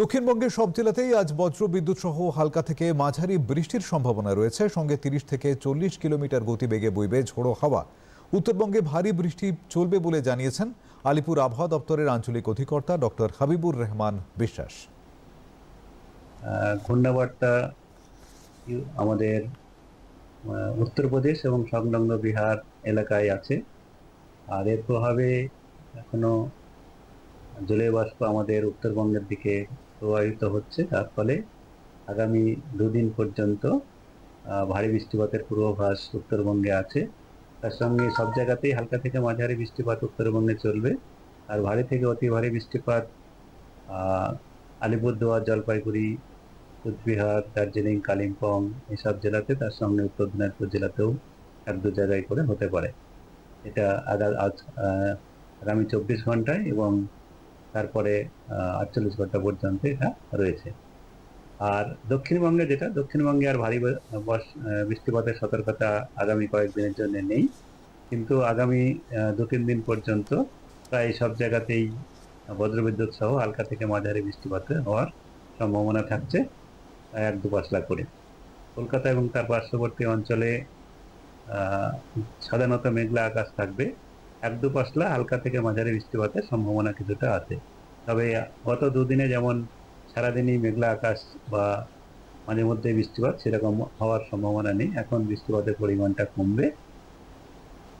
দক্ষিণবঙ্গের সব জেলাতেই আজ বজ্র বিদ্যুৎ সহ হালকা থেকে মাঝারি বৃষ্টির সম্ভাবনা রয়েছে। সঙ্গে তিরিশ থেকে চল্লিশ কিলোমিটার গতিবেগে বইবে ঝোড়ো হাওয়া। উত্তরবঙ্গে ভারী বৃষ্টি চলবে বলে জানিয়েছেন আলিপুর আবহাওয়া দপ্তরের আঞ্চলিক অধিকর্তা ডক্টর হাবিবুর রহমান বিশ্বাস। ঘূর্ণাবর্তা আমাদের উত্তরপ্রদেশ এবং সংলগ্ন বিহার এলাকায় আছে। আর এর প্রভাবে এখনও জলীয় বাষ্প আমাদের উত্তরবঙ্গের দিকে প্রবাহিত হচ্ছে, তার ফলে আগামী দুদিন পর্যন্ত ভারী বৃষ্টিপাতের পূর্বাভাস উত্তরবঙ্গে আছে। তার সঙ্গে সব জায়গাতেই হালকা থেকে মাঝারি বৃষ্টিপাত উত্তরবঙ্গে চলবে। আর ভারী থেকে অতি ভারী বৃষ্টিপাত আলিপুরদুয়ার, জলপাইগুড়ি, কোচবিহার, দার্জিলিং, কালিম্পং এসব জেলাতে, তার সঙ্গে উত্তর দিনাজপুর জেলাতেও এক দু জায়গায় করে হতে পারে। এটা আগামী চব্বিশ ঘন্টায় এবং তারপরে আটচল্লিশ ঘণ্টা পর্যন্ত এটা রয়েছে। আর দক্ষিণবঙ্গে যেটা, দক্ষিণবঙ্গে আর ভারী বৃষ্টিপাতের সতর্কতা আগামী কয়েকদিনের জন্য নেই। কিন্তু আগামী দু তিন দিন পর্যন্ত প্রায় সব জায়গাতেই বজ্রবিদ্যুৎ সহ হালকা থেকে মাঝারি বৃষ্টিপাত হওয়ার সম্ভাবনা থাকছে, এক দু পাঁচলা করে। কলকাতা এবং তার পার্শ্ববর্তী অঞ্চলে সাধারণত মেঘলা আকাশ থাকবে। এক দু পাঁচলা হালকা থেকে মাঝারি বৃষ্টিপাতের সম্ভাবনা কিছুটা আছে। তবে গত দুদিনে যেমন সারাদিনই মেঘলা আকাশ বা মাঝে মধ্যে বৃষ্টিপাত, সেরকম হওয়ার সম্ভাবনা নেই। এখন বৃষ্টিপাতের পরিমাণটা কমবে।